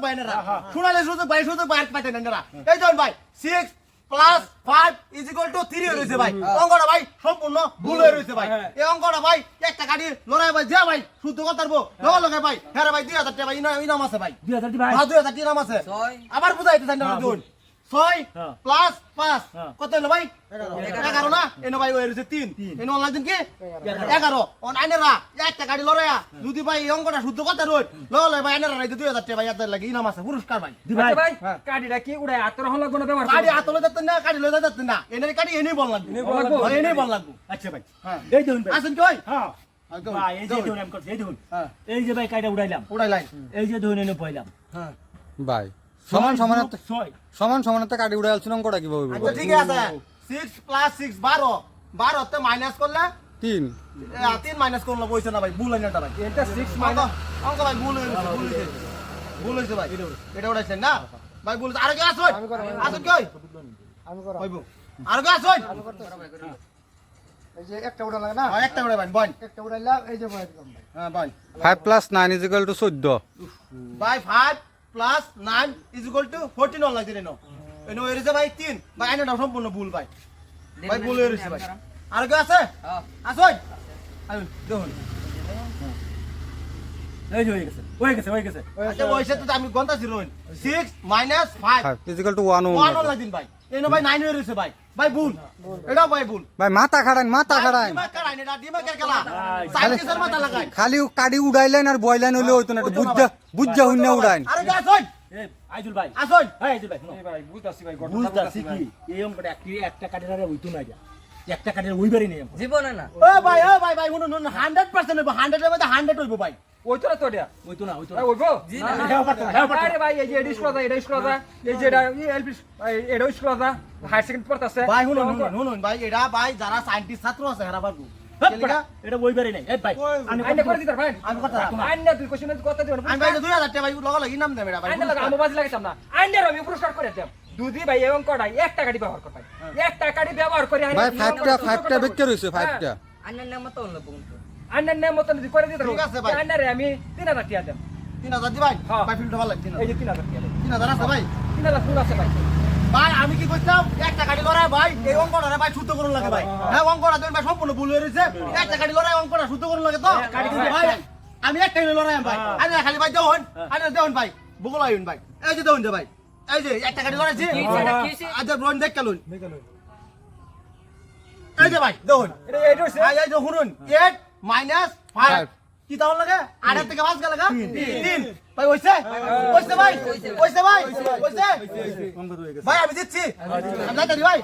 সুযোগ না শুনালে সুযোগ সুযোগ আর না এই জন ভাই six plus five is equal to three রয়েছে ভাই। অঙ্কটা ভাই সম্পূর্ণ ভুল হয়ে রয়েছে ভাই। এই অঙ্কটা ভাই একটা গাড়ি লড়াই ভাই যা ভাই শুদ্ধ কথা লগে লগে ভাই হ্যাঁ ভাই দুই হাজার টাকা ভাই ইনাম আছে ভাই। দুই হাজার ভাই। দুই হাজার টাকা ইনাম আছে। আবার বুঝাইতে না হ্যাঁ, ছয় হ্যাঁ। প্লাস পাঁচ। হ্যাঁ। কত হলো ভাই? এগারো। না? এনে ভাই ওই তিন। এনে অনলাইন দিন কি? এগারো। আইনেরা একটা গাড়ি লড়াইয়া। যদি ভাই এই অঙ্কটা শুদ্ধ কথা রোড লড়াই ভাই আইনেরা রাইতে দুই হাজার টাকা ভাই লাগে। ইনাম আছে পুরস্কার ভাই। ভাই। ভাই কি উড়াই আতর হল লাগবে ব্যবহার গাড়ি না গাড়ি লয়ে যাচ্ছেন না। এনে গাড়ি এনেই বল লাগবে। এনেই বল লাগবো। হয়, এনেই বল লাগবে। আচ্ছা ভাই। হ্যাঁ। এই দেখুন ভাই। আসেন কি ভাই? হ্যাঁ। হ্যাঁ, ভাই এই যে দেখুন। দেখুন আমি করছি এই দেখুন। হ্যাঁ। এই যে ভাই কাইটা উড়াইলাম। উড়াই এই যে ধরে এনে পয়লাম হ্যাঁ। ভাই। সমান সমান যোগ ছয় সমান সমান কাটি উড়ে আলছিল অঙ্কটা কীভাবে আচ্ছা ঠিক আছে। সিক্স প্লাস সিক্স বারো। বারোতে মাইনাস করলে? তিন। এ, তিন মাইনাস করলে বইছে না ভাই ভুল হয়নি এটা ভাই। এটা সিক্স অঙ্ক মাইনাস অঙ্ক ভাই ভুল হয়ে গেছে ভুল হয়েছে ভুল হয়েছে ভাই। এটা উঠাইছেন না? ভাই ভুল। আরে কে আসুন? আসুন কই? আমি করা হইব। আর কে আসুন? এই যে একটা উড়া লাগে না? হ্যাঁ, একটা করে ভাই বন একটা উড়াইলাম এই যে ভাই হ্যাঁ বন five plus nine is equal to চোদ্দ। ভাই five plus nine is equal to fourteen all লাগছে রেনো এনো এরিছে ভাই তিন ভাই আইনাটা সম্পূর্ণ ভুল ভাই। ভাই ভুল হয়ে রয়েছে ভাই। আর কেউ আছে? আসুন। আসুন দেখুন। এই যে হয়ে গেছে হয়ে গেছে হয়ে গেছে। আচ্ছা ওইসে তো আমি গন্তাছি রইন। Six minus five five is equal to one one লাগদিন ভাই। এনো ভাই নাইন হয়ে রয়েছে ভাই। ভাই ভুল। এটাও ভাই ভুল। ভাই মাথা খাড়ান মাথা খাড়ান। খেলা। কাটি উড়াইলেন আর বয়লেন হইলে হইতো না বুঝা বুঝা হইন উড়াইন। আরে কে আসুন আইজুল ভাই। আসুন। হ্যাঁ আইজুল ভাই ভাই বুঝতাছি ভাই বুঝতাছি কি? এই অঙ্কটা একটা কাটের আরে হইতো না একটা কাটের উইবারই নেই জীবনে না। ও ভাই ও ভাই ভাই শুনুন হান্ড্রেড পার্সেন্ট হইব হান্ড্রেডের মধ্যে হান্ড্রেড হইব ভাই। ওই তো না তো হইতো না হইতো না ওইবো না, না, হ্যাঁ, পারতো হ্যাঁ, পারতো আরে ভাই এই যে স্কুল আছে এটা স্কুল আছে। এই যে এটা এলপি এটা স্কুল আছে। হায়ার সেকেন্ডারি পড়তাছে ভাই শুনুন শুনুন শুনুন ভাই এটা ভাই যারা সায়েন্টিস্ট ছাত্র আছে এরা পারব হাট পাড়া, এটা নাই। এই ভাই আমি আইনা করে দিতার ভাই আমি কথা আইনা তুই কোশ্চেন কথা দিও আমি ভাই দুই হাজার টাকা ভাই লগা লাগি নাম এটা ভাই আইনা লাগা আমি বাজি লাগাইতাম না। আইনা আমি পুরস্কার করে দেব দুদি ভাই এবং কড়াই একটা গাড়ি ব্যবহার করতে একটা গাড়ি ব্যবহার করে আইনা ভাই দুই ফাইভটা অঙ্কটা ফাইভটা সুন্দর বেকে রয়েছে হ্যাঁ। ফাইভটা আন্নার নাম মতো অন্য আইনার নাম মতন যদি করে দিতে ঠিক আছে ভাই। আইনারে আমি তিন হাজার টিয়া দেব। তিন হাজার দি ভাই? হ্যাঁ। ভাই ফিল্ড ভালো লাগছে এই যে তিন হাজার টিয়া দেব। তিন হাজার আছে ভাই? তিন হাজার ফুল আছে ভাই। ভাই আমি কি করছিলাম একটা গাড়ি লড়াই ভাই এই অঙ্কটা ভাই শুদ্ধ করুন লাগে ভাই। হ্যাঁ। অঙ্কটা দেন ভাই সম্পূর্ণ ভুল হয়ে রয়েছে একটা গাড়ি লড়াই অঙ্কটা শুদ্ধ করুন লাগে তো। ভাই আমি একটা গাড়ি লড়াই ভাই। আরে খালি ভাই দেওন আরে দেওন ভাই বুকল আইন ভাই। এই যে দেওন যে ভাই এই যে একটা গাড়ি লড়াইছি। আজ ব্রন দেখ কেলুন এই যে ভাই এটা এটা হচ্ছে এই যে শুনুন 8 মাইনাস ফাইভ কি তাহলে লাগে? আড়াই থেকে পাঁচ গেল লাগা তিন। ভাই হইছে? হইছে ভাই? হইছে ভাই? হইছে। ভাই আমি দিচ্ছি। ভাই।